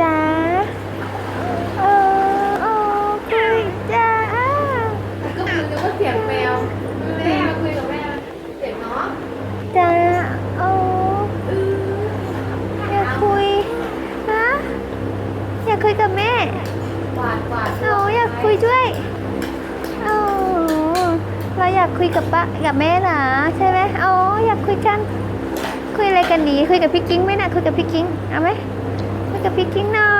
จ้าเออโอ้คุยจ้าก็คือนึกว่าเสียงแมวแม่มาคุยกับแม่เสียงเนาะจ้าโอ้อยากคุยฮะอยากคุยกับแม่กวาดกวาดโอ้อยากคุยด้วยโอ้เราอยากคุยกับป้ากับแม่เหรอใช่ไหมโอ้อยากคุยกัน คุยอะไรกันดี คุยกับพี่กิ้งไหมนะคุยกับพี่กิ้งเอาไหมคุย กับพี่กิ้งหน่อ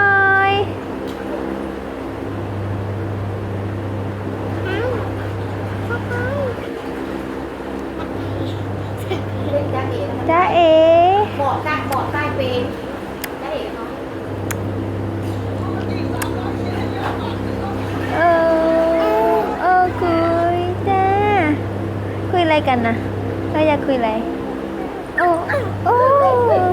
ยเอาเข้าไปเล่นจ้าเอ๋จ้าเอ๋เบาะใต้เบาะใต้เปรย์จ้าเอ๋เนาะเออเออคุยจ้าคุยอะไรกันนะเราอยากคุยอะไรโอ้โอ้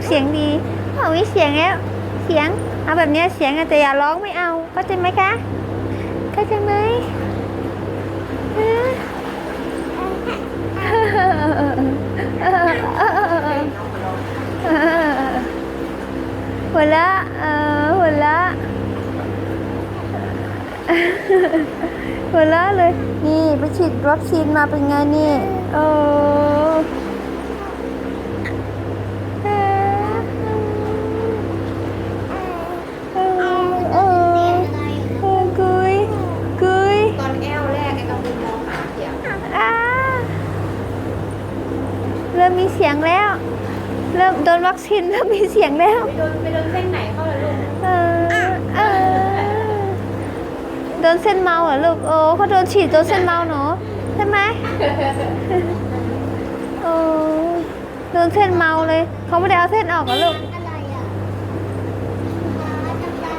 เสียงดีเอามีเสียงแล้วเสียง เอาแบบนี้เสียงอะแต่อย่าร้องไม่เอาเข้าใจไหมคะเข้าใจไหมฮะหัวละเออหัวละหัวละเลย นี่ไปฉีดวัคซีนมาเป็นไงนี่โอ้เออเออเออเออกุยกุย ตอนแอลแรกไอ้กำลังมองหาเสียง อ่า เริ่มมีเสียงแล้ว เริ่มโดนวัคซีนเริ่มมีเสียงแล้ว ไปโดนไปโดนเส้นไหนเข้าเลยลูกเออเออโดนเส้นเมาเหรอลูกโอ้เขาโดนฉีดโดนเส้นเมาหนูใช่ไหมโอ้โดนเส้นเมาเลย เขาไม่ได้เอาเส้นออกเหรอลูก